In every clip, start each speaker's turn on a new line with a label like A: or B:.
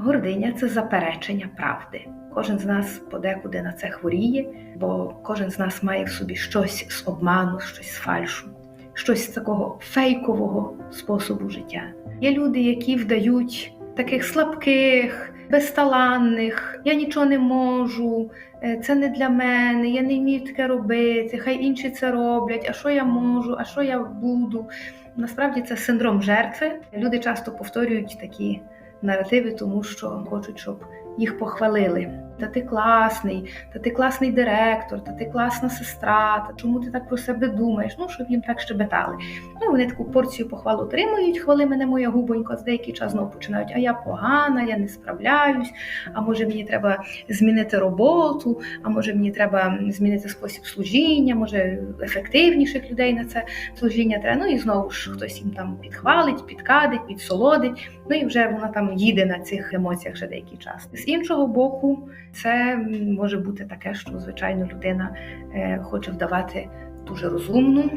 A: Гординя це заперечення правди. Кожен з нас подекуди на це хворіє, бо кожен з нас має в собі щось з обману, щось з фальшу, щось з такого фейкового способу життя. Є люди, які вдають таких слабких, безталанних, я нічого не можу, е, це не для мене, я не вмію таке робити, хай інші це роблять, а що я можу, а що я буду. Насправді це синдром жертви. Люди часто повторюють такі наративи, тому що хочуть, щоб їх похвалили. Та ти класний, та ти класний директор, та ти класна сестра, та чому ти так про себе думаєш? Ну, щоб їм так щебетали. Ну, вони таку порцію похвалу отримують, хвали мене моя губонько, з деякий час знову починають, а я погана, я не справляюсь, а може мені треба змінити роботу, а може мені треба змінити спосіб служіння, може ефективніших людей на це служіння треба. Ну і знову ж хтось їм там підхвалить, підкадить, підсолодить. Ну і вже вона там їде на цих емоціях ще деякий час. З іншого боку, це може бути таке, що звичайно людина е, хоче вдавати дуже розумну,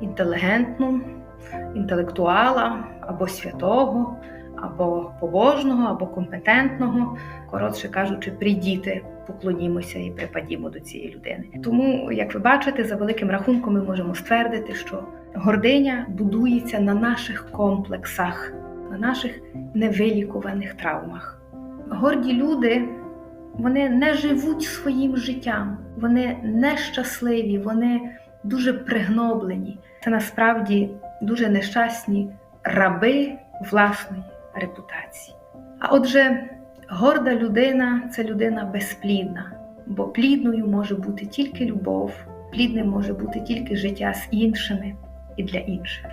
A: інтелігентну, інтелектуала або святого, або побожного, або компетентного. Коротше кажучи, прийдіти, поклонімося і припадімо до цієї людини. Тому, як ви бачите, за великим рахунком ми можемо ствердити, що гординя будується на наших комплексах, на наших невилікуваних травмах. Горді люди. Вони не живуть своїм життям, вони нещасливі, вони дуже пригноблені. Це насправді дуже нещасні раби власної репутації. А отже, горда людина це людина безплідна, бо плідною може бути тільки любов, плідним може бути тільки життя з іншими і для інших.